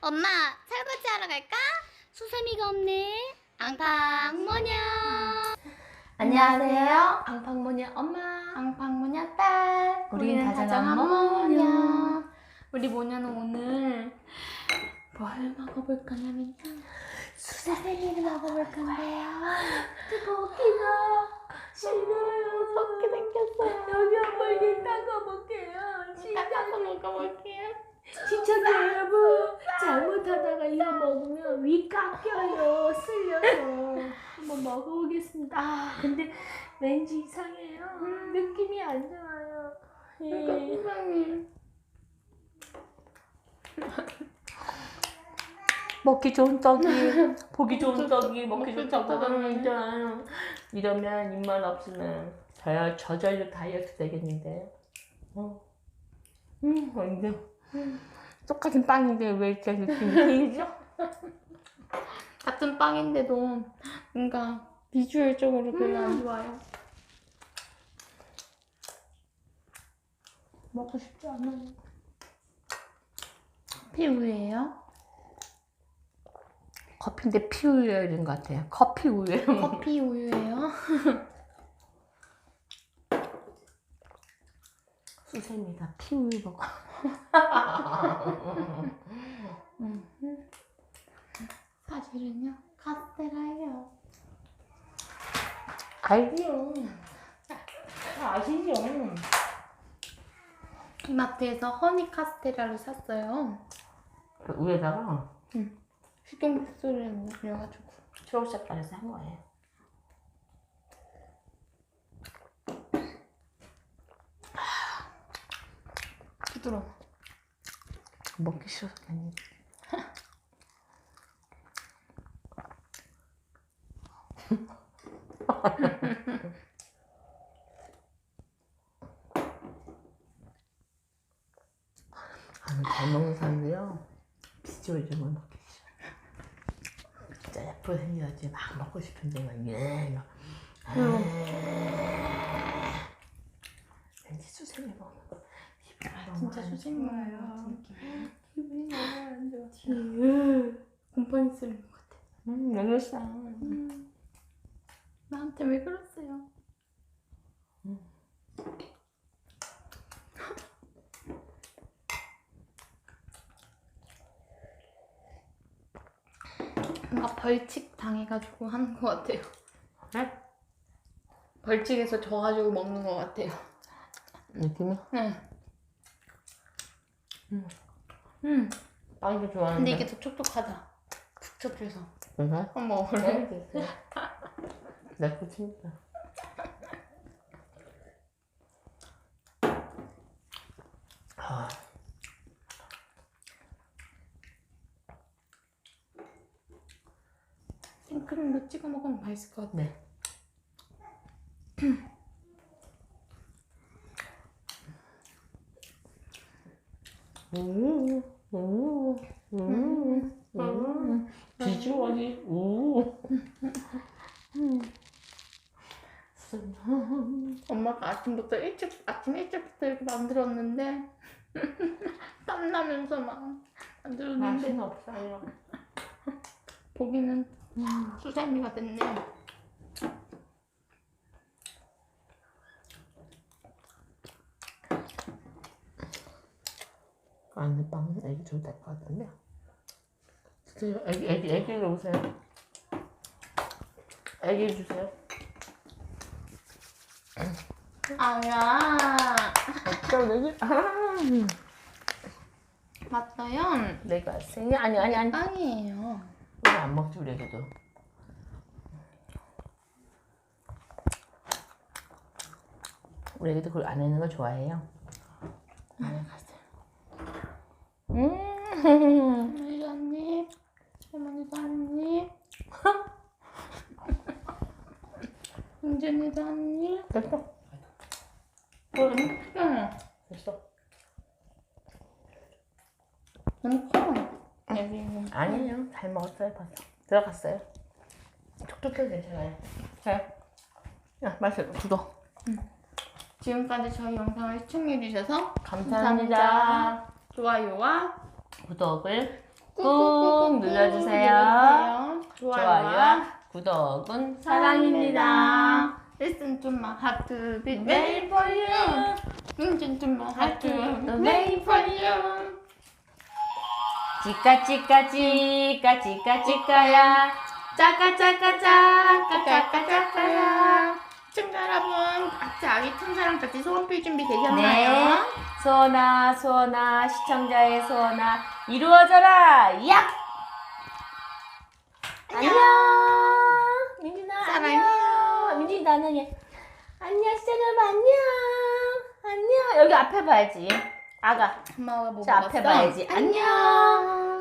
엄마 설거지 하러 갈까? 수세미가 없네. 앙팡모녀. 안녕하세요. 앙팡모녀 엄마. 앙팡모녀 딸. 우리는 다정한 모녀. 우리 모녀는 오늘 뭘 먹어볼 거냐면요. 수세미를 먹어볼 건데요. 먹기가 싫어요. 먹게 생겼어요. 여기 한번 일 닦아볼게요. 닦아서 먹어볼게요. 진짜 여러분 잘못하다가 이거 깎여요 쓸려서 한번 먹어보겠습니다 아 근데 왠지 이상해요 느낌이 안 좋아요 예. 이상해. 먹기 좋은 떡이 보기 좋은 떡이 먹기 좋은. 떡하다는 있잖아요 이러면 입맛 없으면 저야 저절로 다이어트 되겠는데 어. 음 완전 똑같은 빵인데 왜 이렇게 느낌이 틀리죠? 같은 빵인데도 뭔가 비주얼적으로 별로 안 좋아요. 먹고 싶지 않아요 피우예요? 커피인데 피우유가 이런 것 같아요 커피 우유 커피 우유예요? 수세미가 피우유 먹어 사실은요 카스테라예요. 알지요 아시죠 이마트에서 허니 카스테라를 샀어요. 그 위에다가 식용색소를 넣어가지고. 초록 색깔에서 한 거예요 부드러워. 먹기 싫어서 괜히 아니 잘 먹는 사람들요? 비주얼 좀 먹기 싫어 진짜 예쁘게 생겨야지. 막 먹고 싶은데 막 예 막. 왠지 수세미 먹는 거. 너무 진짜 안 수세미 좋아요. 먹어요. 기분이 너무 안 좋아. 곰팡이 쓰는 것 같아. 음, 왜 그랬어? 음, 나한테 왜 그랬어요? 뭔가 벌칙 당해가지고 하는 것 같아요. 네? 벌칙에서 져가지고 먹는 것 같아요. 느낌이? 네. 음. 음. 빵도 좋아하는데 근데 이게 더 촉촉하다. 그래? 한번 먹어볼래? 네, 내 코치니까 아, 생크림도 찍어 먹으면 맛있을 것 같아. 네. 오, 오, 오, 오, 비주얼이 오. 엄마가 아침부터 일찍 아침 일찍부터 이렇게 만들었는데 땀 나면서 막 만들었는데 맛은 없어요. 보기는 수세미가 됐네. 안에 빵은 애기 줘도 될 것 같은데. 주세요. 애기, 애기, 애기로 오세요. 애기 주세요. 아야 좀 애기. 아, 맞아요. 내가 생이 아니 아니 아니. 빵이에요. 우리 안 먹지 우리 애기도. 우리 애기도 그걸 안 하는 거 좋아해요. 네, 갔어요. 음. 할머니도 한 입, 할머니도 한 입, 은준이도 한 입. 됐어. 크잖아. 됐어. 너무 커. 여기 아니에요. 잘 먹었어요, 벌써. 들어갔어요. 촉촉해도 괜찮아요. 자, 야, 맛있어. 굳어. 지금까지 저희 영상을 시청해주셔서 감사합니다. 좋아요와 구독을 꾹 눌러주세요. 눌러주세요. 좋아요와 구독은 사랑입니다. Listen to my heart to beat wait for you. Listen to my heart to wait for you. 치카 치카 치카 치카 치카야 짜까 짜까 짜까 짜까 짜까야 시청자 여러분, 같이 아기 천사랑 같이 소원 필 준비 네 되셨나요? 소원아 소원아 시청자의 소원아 이루어져라. 야! 안녕 민준아 사랑해요. 안녕 민준이 나는 얘 안녕 시청자 여러분 안녕 안녕 여기 앞에 봐야지 아가 엄마가 뭐 자, 앞에 먹었어? 봐야지. 안녕.